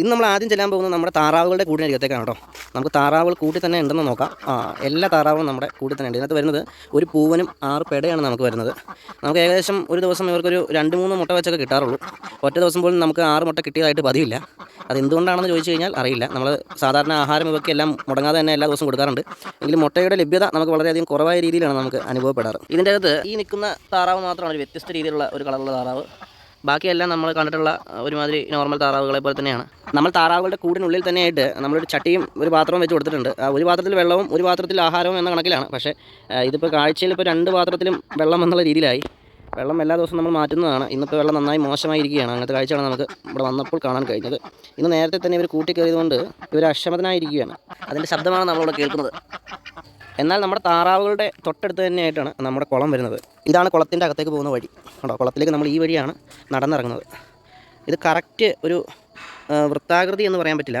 ഇന്ന് നമ്മൾ ആദ്യം ചെല്ലാൻ പോകുന്നത് നമ്മുടെ താറാവുകളുടെ കൂടിനരികത്തേക്കാണ് കേട്ടോ. നമുക്ക് താറാവുകൾ കൂട്ടി തന്നെ ഉണ്ടെന്ന് നോക്കാം. ആ എല്ലാ താറാവും നമ്മുടെ കൂട്ടി തന്നെ ഉണ്ട്. ഇതിനകത്ത് വരുന്നത് ഒരു പൂവനും ആറ് പെടയാണ് നമുക്ക് വരുന്നത്. നമുക്ക് ഏകദേശം ഒരു ദിവസം ഇവർക്കൊരു രണ്ട് മൂന്ന് മുട്ട വെച്ചൊക്കെ കിട്ടാറുള്ളൂ. ഒറ്റ ദിവസം പോലും നമുക്ക് ആറ് മുട്ട കിട്ടിയതായിട്ട് പതിവില്ല. അത് എന്തുകൊണ്ടാണെന്ന് ചോദിച്ചു കഴിഞ്ഞാൽ അറിയില്ല. നമ്മൾ സാധാരണ ആഹാരം ഇവയ്ക്ക് എല്ലാം മുടങ്ങാതെ തന്നെ എല്ലാ ദിവസവും കൊടുക്കാറുണ്ട്. എങ്കിലും മുട്ടയുടെ ലഭ്യത നമുക്ക് വളരെയധികം കുറവായ രീതിയിലാണ് നമുക്ക് അനുഭവപ്പെടാറ്. ഇതിന്റെ അകത്ത് ഈ നിൽക്കുന്ന താറാവ് മാത്രമാണ് ഒരു വ്യത്യസ്ത രീതിയിലുള്ള ഒരു കളറുള്ള താറാവ്. ബാക്കിയെല്ലാം നമ്മൾ കണ്ടിട്ടുള്ള ഒരുമാതിരി നോർമൽ താറാവുകളെ പോലെ തന്നെയാണ്. നമ്മൾ താറാവുകളുടെ കൂടിനുള്ളിൽ തന്നെയായിട്ട് നമ്മളൊരു ചട്ടിയും ഒരു പാത്രവും വെച്ച് കൊടുത്തിട്ടുണ്ട്. ഒരു പാത്രത്തിൽ വെള്ളവും ഒരു പാത്രത്തിൽ ആഹാരവും എന്ന കണക്കിലാണ്. പക്ഷേ ഇതിപ്പോൾ കാഴ്ചയിൽ ഇപ്പോൾ രണ്ട് പാത്രത്തിലും വെള്ളം എന്നുള്ള രീതിയിലായി. വെള്ളം എല്ലാ ദിവസവും നമ്മൾ മാറ്റുന്നതാണ്. ഇന്നിപ്പോൾ വെള്ളം നന്നായി മോശമായിരിക്കുകയാണ്. അങ്ങനത്തെ കാഴ്ചയാണ് നമുക്ക് ഇവിടെ വന്നപ്പോൾ കാണാൻ കഴിഞ്ഞത്. ഇന്ന് നേരത്തെ തന്നെ ഇവർ കൂട്ടിക്കയറിയതുകൊണ്ട് ഇവർ അക്ഷമതനായിരിക്കുകയാണ്. അതിന്റെ ശബ്ദമാണ് നമ്മളിവിടെ കേൾക്കുന്നത്. എന്നാൽ നമ്മുടെ താറാവുകളുടെ തൊട്ടടുത്ത് തന്നെയായിട്ടാണ് നമ്മുടെ കുളം വരുന്നത്. ഇതാണ് കുളത്തിന്റെ അകത്തേക്ക് പോകുന്ന വഴി. കേട്ടോ കുളത്തിലേക്ക് നമ്മൾ ഈ വഴിയാണ് നടന്നിറങ്ങുന്നത്. ഇത് കറക്റ്റ് ഒരു വൃത്താകൃതി എന്ന് പറയാൻ പറ്റില്ല.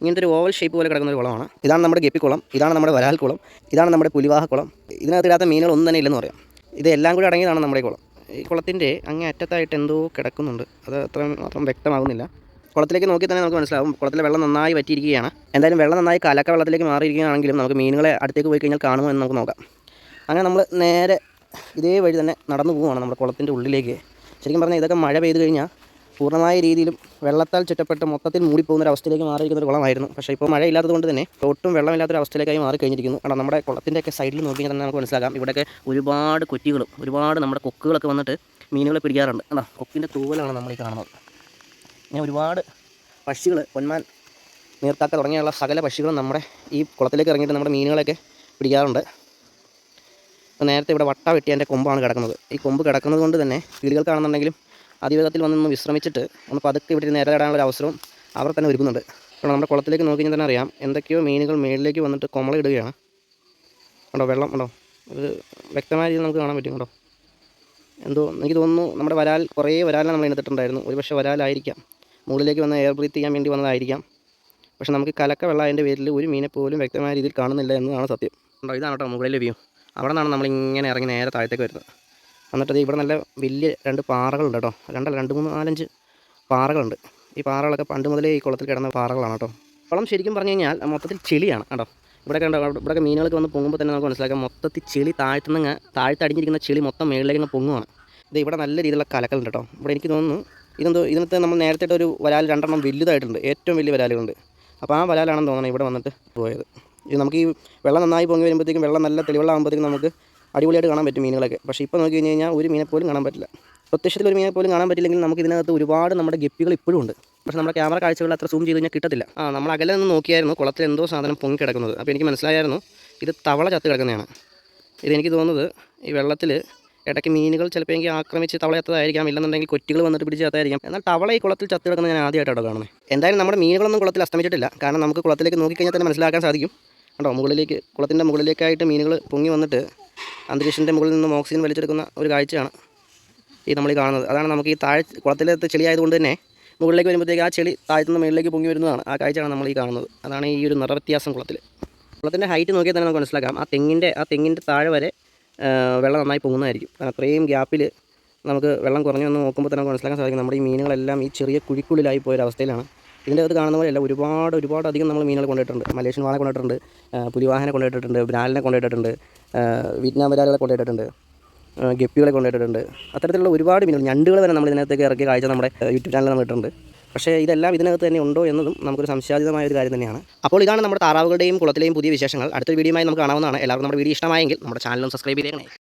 ഇങ്ങനത്തെ ഒരു ഓവൽ ഷേപ്പ് പോലെ കിടക്കുന്ന ഒരു കുളമാണ്. ഇതാണ് നമ്മുടെ ഗപ്പിക്കുളം ഇതാണ് നമ്മുടെ വരാൽ കുളം ഇതാണ് നമ്മുടെ പുലിവാഹക്കുളം ഇതിനകത്ത് ഇടാത്ത മീനുകൾ ഒന്നും തന്നെ ഇല്ലെന്ന് പറയാം. ഇതെല്ലാം കൂടി അടങ്ങിയതാണ് നമ്മുടെ കുളം. ഈ കുളത്തിന്റെ അങ്ങേ അറ്റത്തായിട്ട് എന്തോ കിടക്കുന്നുണ്ട്. അത് അത്ര മാത്രം വ്യക്തമാകുന്നില്ല. കുളത്തിലേക്ക് നോക്കി തന്നെ നമുക്ക് മനസ്സിലാവും. കുളത്തിലെ വെള്ളം നന്നായി വറ്റിയിരിക്കുകയാണ്. എന്തായാലും വെള്ളം നന്നായി കലക്ക വെള്ളത്തിലേക്ക് മാറിയിരിക്കുകയാണെങ്കിലും നമുക്ക് മീനുകളെ അടുത്തേക്ക് പോയി കഴിഞ്ഞാൽ കാണുമോ എന്ന് നമുക്ക് നോക്കാം. അങ്ങനെ നമ്മൾ നേരെ ഇതേ വഴി തന്നെ നടന്നു പോവുകയാണ് നമ്മുടെ കുളത്തിന്റെ ഉള്ളിലേക്ക്. ശരിക്കും പറഞ്ഞാൽ ഇതൊക്കെ മഴ പെയ്ത് കഴിഞ്ഞാൽ പൂർണമായ രീതിയിലും വെള്ളത്താൽ ചുറ്റപ്പെട്ട് മൊത്തത്തിൽ മൂടിപ്പോകുന്ന ഒരു അവസ്ഥയിലേക്ക് മാറിയിരിക്കുന്ന ഒരു കുളമായിരുന്നു. പക്ഷേ ഇപ്പോൾ മഴ ഇല്ലാത്തത് കൊണ്ട് തന്നെ ഒട്ടും വെള്ളമില്ലാത്തൊരു അവസ്ഥയിലേക്കായി മാറി കഴിഞ്ഞിരിക്കുന്നു കാരണം നമ്മുടെ കുളത്തിന്റെയൊക്കെ സൈഡിൽ നോക്കി തന്നെ നമുക്ക് മനസ്സിലാക്കാം. ഇവിടെയൊക്കെ ഒരുപാട് കൊറ്റികളും ഒരുപാട് നമ്മുടെ കൊക്കുകളൊക്കെ വന്നിട്ട് മീനുകളെ പിടിക്കാറുണ്ട്. അതാ കൊക്കിന്റെ തൂവലാണ് നമ്മൾ ഈ കാണുന്നത്. ഇങ്ങനെ ഒരുപാട് പക്ഷികൾ പൊന്മാൻ നീർത്താക്ക തുടങ്ങിയുള്ള സകല പക്ഷികളും നമ്മുടെ ഈ കുളത്തിലേക്ക് ഇറങ്ങിയിട്ട് നമ്മുടെ മീനുകളൊക്കെ പിടിക്കാറുണ്ട്. നേരത്തെ ഇവിടെ വട്ട വെട്ടി എന്റെ കൊമ്പാണ് കിടക്കുന്നത്. ഈ കൊമ്പ് കിടക്കുന്നത് കൊണ്ട് തന്നെ കിളികൾക്കാണെന്നുണ്ടെങ്കിലും അതിവേഗത്തിൽ വന്നൊന്ന് വിശ്രമിച്ചിട്ട് ഒന്ന് പതുക്കെ ഇവിടെ നേരെ ഇടാനുള്ള ഒരു അവസരവും അവർ തന്നെ ഒരുക്കുന്നുണ്ട്. അപ്പോൾ നമ്മുടെ കുളത്തിലേക്ക് നോക്കി തന്നെ അറിയാം എന്തൊക്കെയോ മീനുകൾ മേളിലേക്ക് വന്നിട്ട് കൊമളയിടുകയാണ് ഉണ്ടോ വെള്ളം ഉണ്ടോ ഇത് വ്യക്തമായ രീതിയിൽ നമുക്ക് കാണാൻ പറ്റും കേട്ടോ എന്തോ എനിക്ക് തോന്നുന്നു നമ്മുടെ വരാൽ കുറേ വരാലിനെ നമ്മൾ എടുത്തിട്ടുണ്ടായിരുന്നു ഒരുപക്ഷെ വരാലായിരിക്കാം. മുകളിലേക്ക് വന്ന എയർ ബ്രീത്ത് ചെയ്യാൻ വേണ്ടി വന്നതായിരിക്കാം. പക്ഷെ നമുക്ക് കലക്ക വെള്ളം അതിന്റെ പേരിൽ ഒരു മീനെ പോലും വ്യക്തമായ രീതിയിൽ കാണുന്നില്ല എന്നതാണ് സത്യം. ഉണ്ടോ ഇതാണ് കേട്ടോ മുകളിലെ വ്യൂ അവിടെ നിന്നാണ് നമ്മളിങ്ങനെ ഇറങ്ങി നേരെ താഴത്തേക്ക് വരുന്നത്. എന്നിട്ട് ദേ ഇവിടെ നല്ല വലിയ രണ്ട് പാറകളുണ്ട് കേട്ടോ. രണ്ടല്ല രണ്ട് മൂന്ന് നാലഞ്ച് പാറകളുണ്ട്. ഈ പാറകളൊക്കെ പണ്ട് മുതലേ ഈ കുളത്തിൽ കിടന്ന പാറകളാണ് കേട്ടോ. കുളം ശരിക്കും പറഞ്ഞു കഴിഞ്ഞാൽ മൊത്തത്തിൽ ചെളിയാണ് കേട്ടോ. ഇവിടെ കണ്ടോ ഇവിടെയൊക്കെ മീനുകൾക്ക് വന്ന് പൊങ്ങുമ്പോൾ തന്നെ നമുക്ക് മനസ്സിലാക്കാം മൊത്തത്തിൽ ചെളി താഴ്ത്തുന്ന താഴ്ത്തടിഞ്ഞിരിക്കുന്ന ചെളി മൊത്തം മേളിലേക്ക് പൊങ്ങുവാണ്. ഇത് ഇവിടെ നല്ല രീതിയിലുള്ള കലക്കലുണ്ട് കേട്ടോ. ഇവിടെ എനിക്ക് തോന്നുന്നു ഇതെന്തോ ഇതിനകത്ത് നമ്മൾ നേരത്തെ ഒരു വരാൽ രണ്ടെണ്ണം വലുതായിട്ടുണ്ട്. ഏറ്റവും വലിയ വരാലുകളുണ്ട്. അപ്പോൾ ആ വരാലാണെന്ന് തോന്നണം ഇവിടെ വന്നിട്ട് പോയത്. ഇത് നമുക്ക് ഈ വെള്ളം നന്നായി പൊങ്ങി വരുമ്പോഴത്തേക്കും വെള്ളം നല്ല തെളിവെള്ളം ആകുമ്പോഴത്തേക്കും നമുക്ക് അടിപൊളിയായിട്ട് കാണാൻ പറ്റും മീനുകളൊക്കെ. പക്ഷേ ഇപ്പോൾ നോക്കി കഴിഞ്ഞ് കഴിഞ്ഞാൽ ഒരു മീനെ പോലും കാണാൻ പറ്റില്ല. പ്രത്യക്ഷത്തിൽ ഒരു മീനെ പോലും കാണാൻ പറ്റില്ലെങ്കിൽ നമുക്ക് ഇതിനകത്ത് ഒരുപാട് നമ്മുടെ ഗപ്പികൾ ഇപ്പോഴും ഉണ്ട്. പക്ഷേ നമ്മുടെ ക്യാമറ കാഴ്ചകൾ അത്ര സൂം ചെയ്ത് കഴിഞ്ഞാൽ കിട്ടത്തില്ല. ആ നമ്മൾ അകലെ നിന്ന് നോക്കിയായിരുന്നു കുളത്തിൽ എന്തോ സാധനം പൊങ്ങി കിടക്കുന്നത്. അപ്പോൾ എനിക്ക് മനസ്സിലായിരുന്നു ഇത് തവള ചത്ത് കിടക്കുന്നതാണ്. ഇതെനിക്ക് തോന്നുന്നത് ഈ വെള്ളത്തിൽ ഇടയ്ക്ക് മീനുകൾ ചിലപ്പോൾ എനിക്ക് ആക്രമിച്ച് തവളയത്തതായിരിക്കാം ഇല്ലെന്നുണ്ടെങ്കിൽ കൊറ്റികൾ വന്നിട്ട് പിടിച്ച് എന്നാൽ തവള ഈ കുളത്തിൽ ചത്തി കിടക്കുന്നത് ഞാൻ ആദ്യമായിട്ടാണ് കാണുന്നത്. എന്തായാലും നമ്മുടെ മീനുകളൊന്നും കുളത്തിൽ അസ്തമിച്ചിട്ടില്ല. കാരണം നമുക്ക് കുളത്തിലേക്ക് നോക്കിക്കഴിഞ്ഞാൽ തന്നെ മനസ്സിലാക്കാൻ സാധിക്കും. കണ്ടോ മുകളിലേക്ക് കുളത്തിന്റെ മുകളിലേക്കായിട്ട് മീനുകൾ പൊങ്ങി വന്നിട്ട് അന്തരീക്ഷത്തിന്റെ മുകളിൽ നിന്നും ഓക്സിജൻ വലിച്ചെടുക്കുന്ന ഒരു കാഴ്ചയാണ് ഈ നമ്മൾ ഈ കാണുന്നത്. അതാണ് നമുക്ക് ഈ താഴെ കുളത്തിലത്തെ ചെളി ആയതുകൊണ്ട് തന്നെ മുകളിലേക്ക് വരുമ്പോഴത്തേക്ക് ആ ചെളി താഴ്ത്തുന്ന മുകളിലേക്ക് പൊങ്ങി വരുന്നതാണ് ആ കാഴ്ചയാണ് നമ്മൾ ഈ കാണുന്നത്. അതാണ് ഈ ഒരു നിറവ്യത്യാസം കുളത്തിൽ കുളത്തിന്റെ ഹൈറ്റ് നോക്കിയാൽ തന്നെ നമുക്ക് മനസ്സിലാക്കാം. ആ തെങ്ങിന്റെ ആ തെങ്ങിന്റെ താഴെ വരെ വെള്ളം നന്നായി പൊങ്ങുന്നതായിരിക്കും കാരണം അത്രയും ഗ്യാപ്പിൽ നമുക്ക് വെള്ളം കുറഞ്ഞു വന്ന് നോക്കുമ്പോൾ തന്നെ മനസ്സിലാക്കാൻ സാധിക്കും നമ്മുടെ ഈ മീനുകളെല്ലാം ഈ ചെറിയ കുഴിക്കുള്ളിലായി പോയൊരവസ്ഥയിലാണ് ഇതിന്റെ അകത്ത് കാണുന്ന പോലെയല്ല ഒരുപാട് ഒരുപാട് അധികം നമ്മൾ മീനുകൾ കൊണ്ടിട്ടുണ്ട് മലേഷ്യൻ വാള കൊണ്ടിട്ടുണ്ട് ആ, പുലിവാഹനെ കൊണ്ടുപോയിട്ടുണ്ട് ബ്രാലിനെ കൊണ്ടുപോയിട്ടുണ്ട് വിയറ്റ്നാം വരാലുകളെ കൊണ്ടുപോയിട്ടുണ്ട് ആ, ഗപ്പികളെ കൊണ്ടുപോയിട്ടുണ്ട്. അത്തരത്തിലുള്ള ഒരുപാട് മീനുകൾ ഞണ്ടുകൾ വരെ നമ്മൾ ഇതിനകത്തേക്ക് ഇറക്കിയ കാഴ്ച നമ്മുടെ യൂട്യൂബ് ചാനലിൽ നമ്മൾ ഇട്ടിട്ടുണ്ട്. പക്ഷേ ഇതെല്ലാം ഇതിനകത്ത് തന്നെ ഉണ്ടോ എന്നതും നമുക്കൊരു സംശയാതീതമായ ഒരു കാര്യം തന്നെയാണ്. അപ്പോൾ ഇതാണ് നമ്മുടെ താറാവുകളുടെയും കുളത്തിലെയും പുതിയ വിശേഷങ്ങൾ. അടുത്തൊരു വീഡിയോയുമായി നമുക്ക് കാണാവുന്നതാണ്. എല്ലാവർക്കും നമ്മുടെ വീഡിയോ ഇഷ്ടമായെങ്കിൽ നമ്മുടെ ചാനലും സബ്സ്ക്രൈബ് ചെയ്തേക്കണേ.